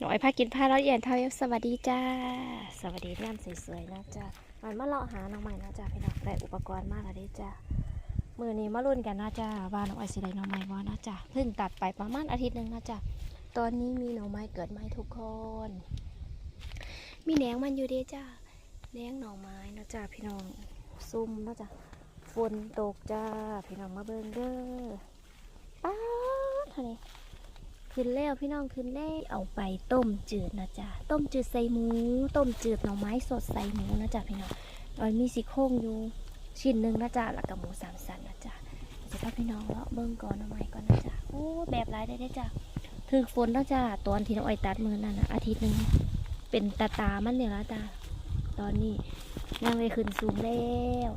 หน่อยพากินผ้าแล้วเอียนเท่าเอฟสวัสดีจ้า สวัสดีย่ามสวยๆนะจ้ามันมาเลาะหาน้องใหม่นะจ้าพี่น้องได้อุปกรณ์มากแล้วด้จ้ามือนี้มารุ่นกันนะจ้าว่าน้องไอซิได้น้องใหม่บ่นะจ้าเพิ่งตัดไปประมาณอาทิตย์หนึ่งนะจ้าตอนนี้มีหน่อไม้เกิดไหมทุกคน มีแหนงมันอยู่ด้จ้าแหนงหน่อไม้นะจ้าพี่น้องซุ่มนะจ้าฝนตกจ้าพี่น้องมาเบิ่งเด้อป้าเท่านี้ ขึ้นแล้วพี่น้องขึ้นแล้วเอาไปต้มจืดนะจ๊ะต้มจืดใส่หมูต้มจืดหน่อไม้สดใส่หมูนะจ๊ะพี่น้องเอยมีซี่โครงอยู่ชิ้นหนึ่งนะจ๊ะแล้วก็หมูสามสันนะจ๊ะจะพาพี่น้องเลาะเบิ้งก่อนหน่อไม้ก่อนนะจ๊ะโอ้แบบไรได้ได้จ้ะถึกฝนแล้วจ้ะตอนที่น้องอ้อยตัดมือนั่นนะอาทิตย์หนึ่งเป็นตาตามันเนี่ยละจ้ะตอนนี้นั่งเลยขึ้นสูงแล้ว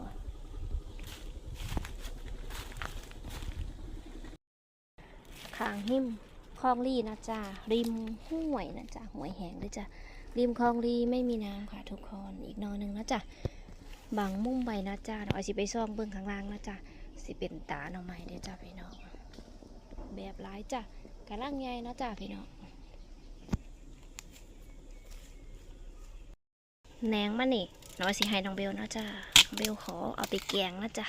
ขางหิม คลองลีนะจ๊ะริมห้วยนะจ๊ะห้วยแห้งเลยจ้ะริมคลองลีไม่มีน้ำค่ะทุกคนอีกนอหนึ่งนะจ๊ะบางมุมไปนะจ๊ะเราเอาสิไปซ่องเบื้องข้างล่างนะจ๊ะสิเป็นตาหน่อไม้เด้จ้ะพี่น้องแบบร้ายจ้ะกระลังใหญ่นะจ๊ะพี่น้องแหนงมันนี่น้อยสิให้น้องเบลนะจ๊ะน้องเบลขอเอาไปแกงนะจ๊ะ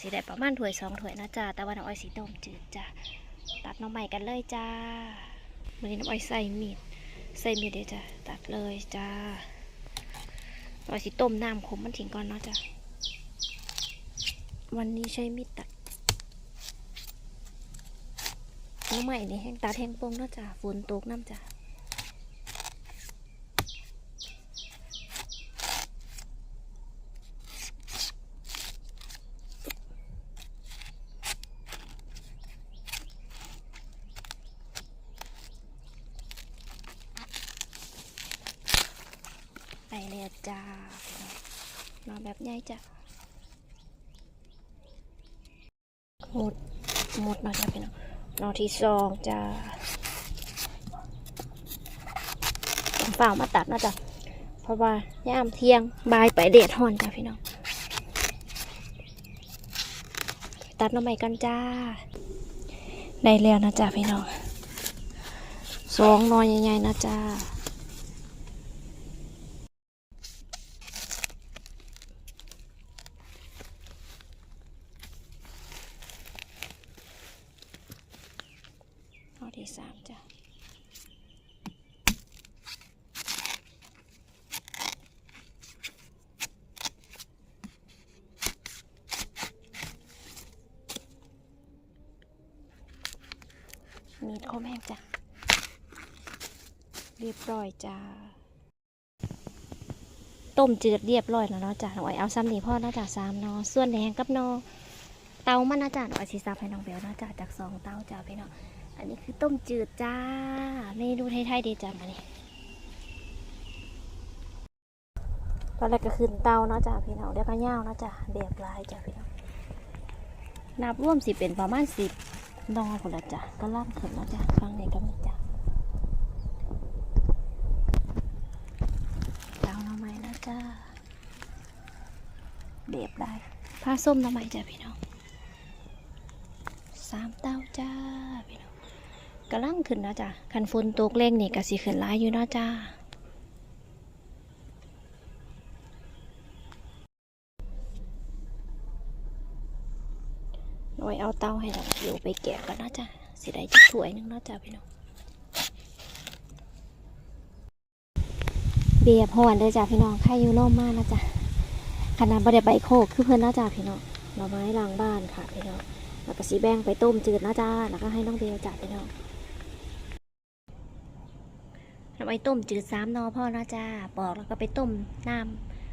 สิได้ประมาณถ้วยสองถ้วยนะจ๊ะแต่ว่าน้องอ้อยสีต้มจืดจ้ะ ตัดน้องใหม่กันเลยจ้าวันนี้น้องอ้อยใส่มีดใส่มีดเดี๋ยวจ้ะตัดเลยจ้าเราสิต้มน้ำขมมันถิ่งก่อนเนาะจ้ะวันนี้ใช้มีดตัดน้องใหม่นี่แห้งตัดแห้งโป่งเนาะจ้ะฝนตกน้ำจ้ะ จ้ามาแบบใหญ่จ้ะหมดหมดนาะจ้ะพี่น้องนอที่สองจ้าเปล่ามาตัดนะจ้ะเพราะว่าย่ามเที่ยงบายไปเดดฮอนจ้ะพี่น้องตัดหน้ำใหม่กันจ้าได้แล้วนะจ้ะพี่น้องสองหนอยใหญ่ๆนะจ้า ที่สามจ้ะมีดคมแห้งจ้ะ เรียบร้อยจ้า ต้มจืดเรียบร้อยแล้วเนาะจ้ะน้องอ้อยเอาซ้ำนี่พ่อเนาะจ้ะสามเนาะส่วนแดงกับเนอเตามันนะจ้ะน้องอ้อยสีซับให้น้องเบลเนาะจ้ะจากสองเตาจ้ะพี่น้อง อันนี้คือต้มจืดจ้า เมนูไทยๆดีจังอันนี้ ตอนแรกก็ขึ้นเตาเนาะจ้าพี่น้องเดี๋ยวก็ย่าวเนาะจ้าแบบลายจ้าพี่น้องนับร่วมสิเป็นประมาณสิบนอคนละจ้ะก็ล่างขึ้นเนาะจ้าฟังเด็กก็มีจ้าเตาหน่อไม้นะจ้าแบบลายผ้าส้มหน่อไม้จ้าพี่น้องสามเตาจ้าพี่น้อง กำลังขึ้นนะจ้ะคันฝนตกแรงนี่ก็สิขึ้นหลายอยู่นะจ้าหน่อยเอาเตาให้เราเดี๋ยวไปแกะกันนะจ้ะสิได้จักถ้วยนึงนะจ้ะพี่น้องเบียบหอนเด้อจ้ะพี่น้องใครอยู่นอกมากนะจ้ะขนาดบ่ได้ใบโคกคือเพื่อนนะจ้ะพี่น้องหน่อไม้ล้างบ้านค่ะพี่น้องแล้วก็สีแบ่งไปต้มจืดนะจ้าแล้วก็ให้น้องเบลจัดพี่น้อง น้ำ ไอ้ต้มจืดสามนอพ่อนะจ้าปอกแล้วก็ไปต้มน้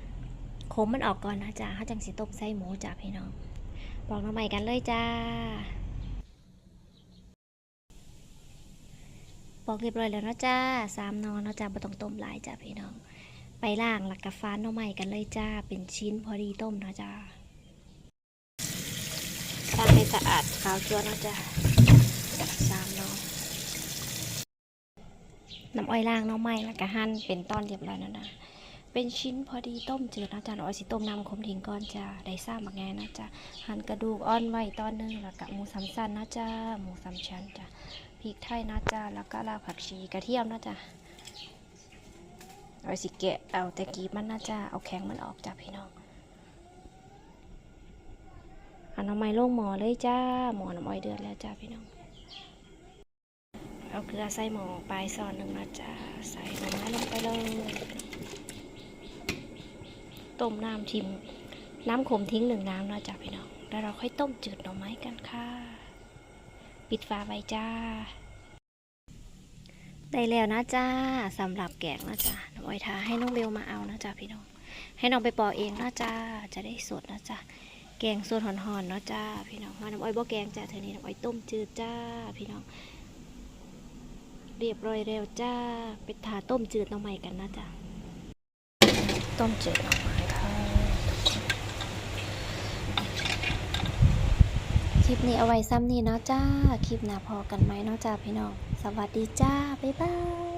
ำขมมันออกก่อนนะจ้าเขาจังสิต้มไส้หมูจ้าพี่น้องปอกน้ำใหม่กันเลยจ้าปอกเรียบร้อยแล้วนะจ้าสามนอนะจ้าไม่ต้องต้มหลายจ้าพี่น้อง ไปล่างหลักกะฟ้านน้ำใหม่กันเลยจ้า เป็นชิ้นพอดีต้มนะจ้าล้างให้สะอาดขาวจัวนะจ้าสามนอ น้ำอ้อยล่างน้ำไม้แล้วก็หั่นเป็นตอนเรียบร้อยแล้วนะเป็นชิ้นพอดีต้มจืดนะจ๊ะน้ำอ้อยสิต้มน้ำคมทิ้งก่อนจ้าได้ซ่าบมาแงนะจ๊ะหั่นกระดูกอ่อนไว้ตอนหนึงแล้วก็หมูสามชั้นนะจ๊ะหมูสามชั้นจ้ะพริกไทยนะจ๊ะแล้วก็รากผักชีกระเทียมนะจ๊ะเอาสิแกะเอาต่กีบมันนะจ๊ะเอาแข็งมันออกจ้ะพี่น้องเอาน้ำมันลงหมอเลยจ้าหมอน้ำอ้อยเดือดแล้วจ้าพี่น้อง เอาเกลือใส่หม้อปลายซอนหนึ่งนะจ๊ะใส่หน่อไม้ลงไปเลยต้มน้ำทิมน้ำขมทิ้งหนึ่งน้ำนะจ๊ะพี่น้องแล้วเราค่อยต้มจืดหน่อไม้กันค่ะ ปิดฝาไว้จ้า ได้แล้วนะจ้าสำหรับแกงนะจ๊ะน้องอ้อยทาให้น้องเบลมาเอานะจ๊ะพี่น้อง ให้น้องไปปอกเองนะจ้าจะได้สดนะจ๊ะแกงสดหอนๆเนาะจ้าพี่น้องมาน้ำอ้อยบ่แกงจ้าเธอนี้น้ำอ้อยต้มจืดจ้าพี่น้อง เรียบร้อยแล้วจ้าไปทาต้มจืดน้องใหม่กันนะจ้าต้มจืดน้องใหม่ค่ะคลิปนี้เอาไว้ซ้ำนี่เนาะจ้า คลิปหน้าพอกันไหมเนาะจ้าพี่น้อง สวัสดีจ้า บ๊ายบาย